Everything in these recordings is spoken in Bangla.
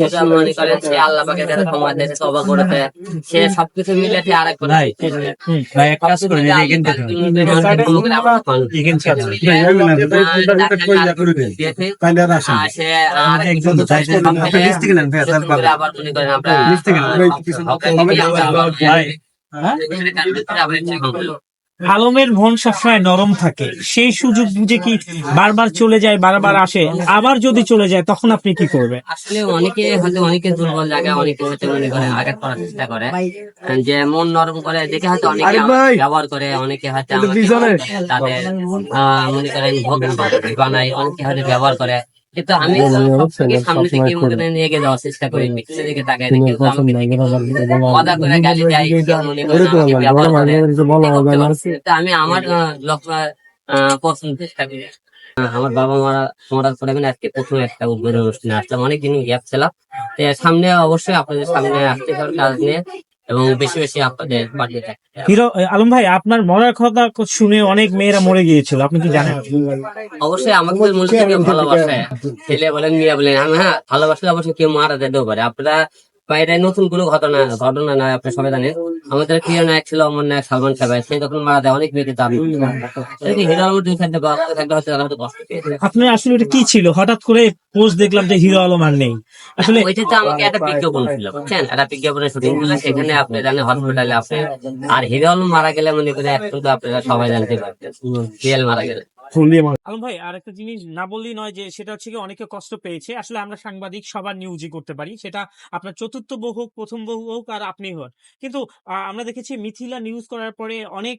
যেটা মনে করেন সে আল্লাহ পাকে যারা ক্ষমা দিয়েছে তবা করেছে সে সবকিছু মিলে সে আরেক করে ভাই এক কাজ তারপর আবার মনে করেন আমরা আলমের মন সবসময় নরম থাকে সেই সুযোগ বুঝে কি বারবার চলে যায় বারবার আসে আবার যদি চলে যায় তখন আপনি কি করবেন আসলে অনেকে হয়তো অনেকে দুর্বল জায়গায় অনেকে হয়তো মনে করে আঘাত করার চেষ্টা করে যে মন নরম করে দেখে হয়তো অনেকে! ব্যবহার করে অনেকে হয়তো। তাদের আহ, মনে করেন ভোগ বানায় অনেকে হয়তো ব্যবহার করে কিন্তু আমি সামনে থেকে মনে করেন এগিয়ে যাওয়ার চেষ্টা করি পিছনে দিকে তাকাই কিন্তু আমাকে করে গালি দেয় করে করে। আমি আমার লক্ষ্য পছন্দ চেষ্টা করি। আমার বাবা মারা মরার পরে আমি আজকে প্রথম একটা উদ্বোধন অনুষ্ঠানে আসলাম। অনেকদিন গ্যাপ ছিলাম সামনে অবশ্যই আপনাদের সামনে আসতে হবে কাজ নিয়ে। এবং বেশি বেশি আপনাদের বাড়িয়ে থাকতে হিরো আলম ভাই আপনার মরার কথা শুনে অনেক মেয়েরা মরে গিয়েছিল আপনি কি জানেন? অবশ্যই আমাদের মূল থেকে ভালোবাসে। ছেলে বলেন মেয়ে বলেন হ্যাঁ ভালোবাসলে অবশ্যই কেউ মারা যেতেও পারে। আপনারা বাইরে নতুন কোনো ঘটনা ঘটনা নয় আপনি সবাই জানেন। আমাদের প্রিয় নায়ক ছিল অমর নায়ক সালমান ভাই সে তখন মারা যায় অনেক মেয়েকে দাবি হিরো আলম দুই থাকতে বা থাকতে হয়তো তারা হয়তো কষ্ট আপনার আসলে এটা কি ছিল? হঠাৎ করে পোস্ট দেখলাম যে হিরো আলম আর নেই। আসলে ওইটা তো আমাকে একটা বিজ্ঞাপন ছিল বুঝছেন? একটা বিজ্ঞাপনের শুটিং ছিল সেখানে আপনি জানেন হসপিটালে আপনি আর হিরো আলম মারা গেলে মনে করে একটু তো আপনারা সবাই জানতে পারতেন রিয়েল মারা গেলে। আলম ভাই আর একটা জিনিস না বললেই নয় যে সেটা হচ্ছে কি অনেকে কষ্ট পেয়েছে। আসলে আমরা সাংবাদিক, সবার নিউজই করতে পারি। সেটা আপনার চতুর্থ বউ হোক, প্রথম বউ হোক আর আপনি হন। কিন্তু আমরা দেখেছি মিথিলা নিউজ করার পরে অনেক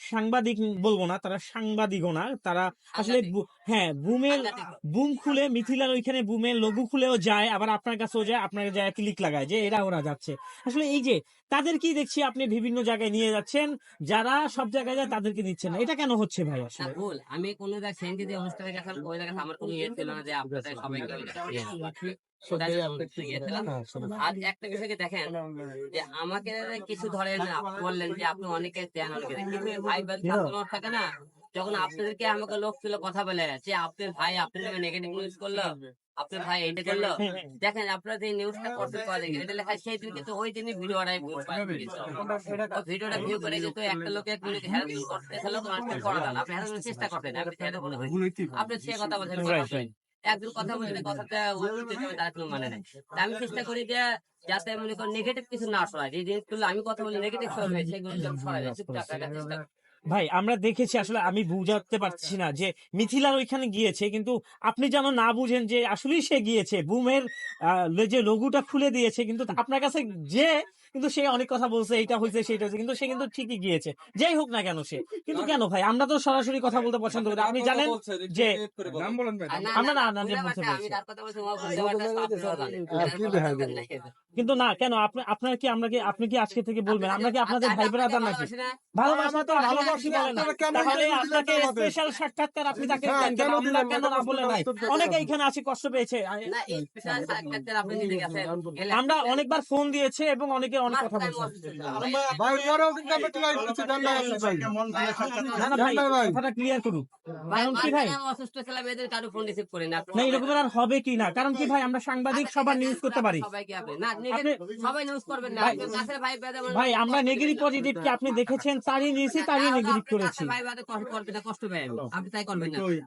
সাংবাদিক বলব না তারা সাংবাদিকও না তারা আসলে হ্যাঁ বুমের বুম খুলে মিথিলার ওইখানে বুমের লঘু খুলেও যায় আবার আপনার কাছেও যায় আপনার যায় ক্লিক লাগায় যে এরা ওরা যাচ্ছে। আসলে এই যে তাদেরকেই দেখছি আপনি বিভিন্ন জায়গায় নিয়ে যাচ্ছেন যারা সব জায়গায় যায় তাদেরকে নিচ্ছেন না। এটা কেন হচ্ছে ভাই আসলে? ভুল আমি কোন জায়গায় সেন্টি দিয়ে অনুষ্ঠানে গেছিলাম ওই জায়গায় আমার কোনো ইয়ে ছিল না যে আপনাদের সবাইকে। আর একটা বিষয় দেখেন যে আমাকে কিছু ধরেন আপনি বললেন যে আপনি অনেকে দেন অনেকে কিন্তু ভাই ভাই থাকে না? যখন আপনাদেরকে আমাকে লোক ছিল কথা বলে যে আপনার ভাই আপনার নেগেটিভ নিউজ করল আপনার ভাই এটা করল। দেখেন আপনারা যে নিউজটা করতে পারেন এটা লেখা সেই দিন কিন্তু ওই দিনই ভিডিওটা ভিউ করে কিন্তু একটা লোকে হ্যারাসমেন্ট করতে তাহলে করা আপনি হ্যারাসমেন্ট চেষ্টা করতেন আপনি সেটা হয় আপনি সে কথা বলছেন. একজন কথা কথাটা মানে নেই। আমি চেষ্টা করি যে যাতে মনে করেন নেগেটিভ কিছু না শোনায় যে জিনিসগুলো আমি কথা বলি নেগেটিভ শোনাবে সেগুলো চুপচাপ চেষ্টা ভাই আমরা দেখেছি আসলে আমি বুঝাতে পারছি না যে মিথিলার ওইখানে গিয়েছে কিন্তু আপনি যেন না বুঝেন যে আসলেই সে গিয়েছে। বুমের আহ, যে লঘুটা খুলে দিয়েছে কিন্তু আপনার কাছে যে কিন্তু সে অনেক কথা বলছে এটা হয়েছে সেটা হয়েছে কিন্তু সে কিন্তু ঠিকই গিয়েছে। যাই হোক না কেন সে। কিন্তু কেন ভাই? আমরা তো সরাসরি কথা বলতে পছন্দ করি। আপনি জানেন যে নাম বলেন ভাই আর না, আমরা না, না, না, আমি। কিন্তু না কেন? আপনি আপনার কি আমরা কি আপনি কি আজকে থেকে বলবেন? আমরা কি আপনাদের ভাই ব্রাদার নাকি ভালোবাসা তো ভালোবাসি বলে না। তাহলে আপনাকে স্পেশাল সাক্ষাৎকার আপনি তাকে হ্যাঁ, দেন কেন? কেন আমরা কেন না বলে নাই। অনেকে এখানে আছে কষ্ট পেয়েছে। না, আমরা অনেকবার ফোন দিয়েছে এবং অনেকে অনেক কথা বলছে। ভাই ওরাও কিন্তু আমরা করছি ভাই। ভাই না না ভাই কথাটা ক্লিয়ার করুন কারণ কি ভাই? অসুস্থ ছিলাম, এদের কারও ফোন রিসিভ করি না। না এরকম আর হবে কি না? কারণ কি ভাই আমরা সাংবাদিক সবার নিউজ করতে পারি। আপনি না, সবাই নিউজ করবেন না। ভাই- কাছের ভাই ভাই আমরা নেগেটিভ পজিটিভ কি আপনি দেখেছেন তারই নিয়েছি তারই নেগেটিভ করেছি। ভাই কষ্ট করবে না, কষ্ট পায় আমি। আপনি তাই করবেন না।